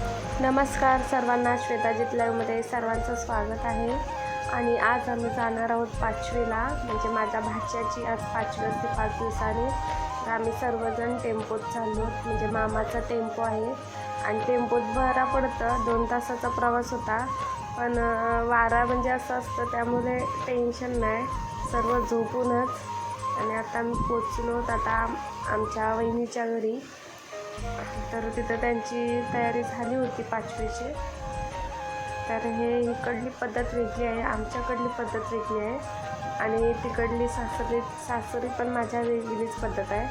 नमस्कार सर्वांना श्वेताजीत लाईव्हमध्ये सर्वांचं स्वागत आहे. आणि आज आम्ही जाणार आहोत पाचवीला. म्हणजे माझ्या भाच्याची आज पाचवी असते पाच दिवसाने. तर आम्ही सर्वजण टेम्पोत चाललो म्हणजे मामाचा टेम्पो आहे. आणि टेम्पोत बरा पडतं. दोन तासाचा प्रवास होता. पण वारा म्हणजे असं असतं त्यामुळे टेन्शन नाही. सर्व झोपूनच. आणि आता आम्ही पोचलो आता आमच्या वहिनीच्या घरी. तर तिथं त्यांची तयारी झाली होती पाचवीची. तर हे इकडली पद्धत वेगळी आहे आमच्याकडली पद्धत वेगळी आहे आणि तिकडली सासरी सासरी पण माझ्या वेगळीच पद्धत आहे.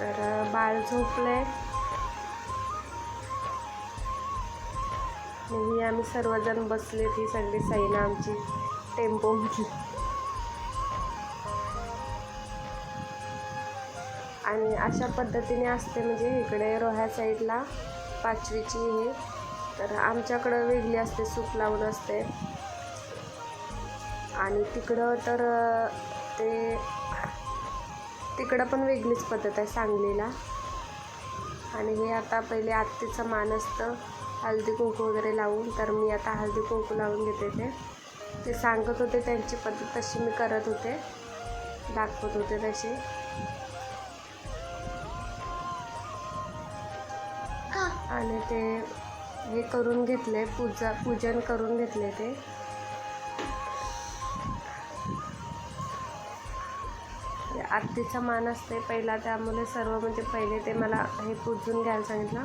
तर बाळ झोपलं ही आम्ही सर्वजण बसले ती सगळी सैना आमची टेम्पोमधली आणि अशा पद्धतीने असते म्हणजे इकडे रोह्या साईडला पाचवीची हे. तर आमच्याकडं वेगळी असते सूप लावून असते. आणि तिकडं तर ते तिकडं पण वेगळीच पद्धत आहे सांगलीला. आणि हे आता पहिले आत्तीचं मान असतं हळदी कुंकू वगैरे लावून. तर मी आता हळदी कुंकू लावून घेते ते. ते सांगत होते त्यांची पद्धत तशी मी करत होते. दाखवत होते तशी. आणि ते हे करून घेतले पूजा पूजन करून घेतले ते. ते आरतीचा मान असते पहिला त्यामुळे सर्व म्हणजे पहिले ते मला हे पूजून घ्यायला सांगितलं.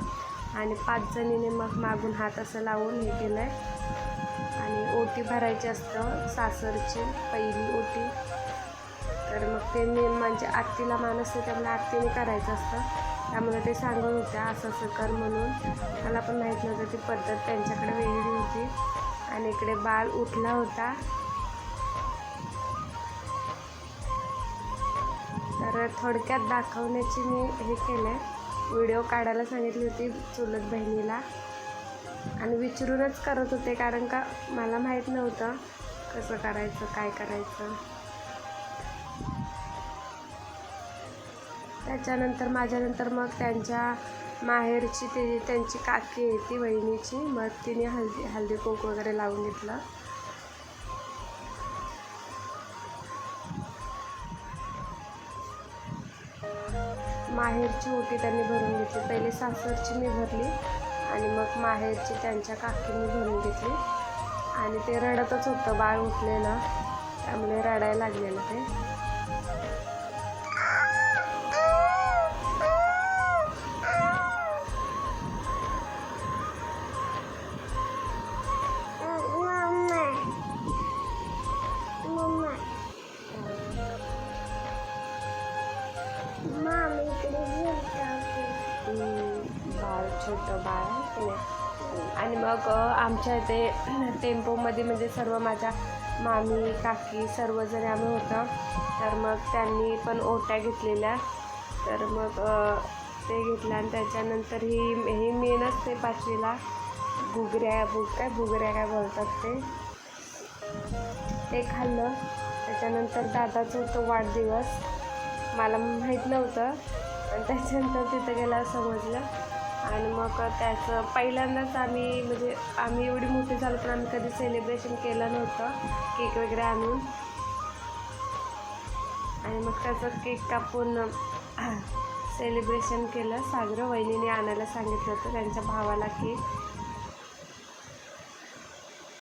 आणि पाच जणीने मग मागून हात असं लावून हे केलं आहे आणि ओटी भरायची असतं सासरची पहिली ओटी. तर मग ते मी म्हणजे आत्तीला मान असते त्यामुळे आत्तीने करायचं असतं. त्यामुळे ते सांगत होत्या असं असं कर म्हणून. मला पण माहीत नव्हतं ती पद्धत त्यांच्याकडे वेगळी होती. आणि इकडे बाळ उठला होता. तर थोडक्यात दाखवण्याची मी हे केलं आहे व्हिडिओ काढायला सांगितली होती चुलत बहिणीला. आणि विचारूनच करत होते कारण का मला माहीत नव्हतं कसं करायचं काय करायचं. त्याच्यानंतर माझ्यानंतर मग त्यांच्या माहेरची ते त्यांची काकी आहे ती वहिनीची. मग तिने हल्दी हल्दी कुंकू वगैरे लावून घेतलं. माहेरची ओटी त्यांनी भरून घेतली. पहिले सासरची मी भरली आणि मग माहेरची त्यांच्या काकीने भरून घेतली. आणि ते रडतच होतं बाळ उठलेलं. त्यामुळे रडायला लागलेलं ते. छोटं बाळ आहे आणि मग आमच्या इथे टेम्पोमध्ये म्हणजे सर्व माझ्या मामी काकी सर्वजण आम्ही होतो. तर मग त्यांनी पण ओट्या घेतलेल्या. तर मग ते घेतलं आणि त्याच्यानंतर ही ही मेन असते पाचवीला घुगऱ्या बुग काय घुगऱ्या काय बोलतात ते. ते खाल्लं. त्याच्यानंतर दादाचं होतं वाढदिवस. मला माहीत नव्हतं. आणि त्याच्यानंतर तिथं गेला समजलं. आणि मग त्याचं पहिल्यांदाच आम्ही म्हणजे आम्ही एवढी मोठी झालो पण आम्ही कधी सेलिब्रेशन केलं नव्हतं केक वगैरे आणून. आणि मग त्याचं केक कापून सेलिब्रेशन केलं. सागरं वहिनीने आणायला सांगितलं होतं त्यांच्या भावाला केक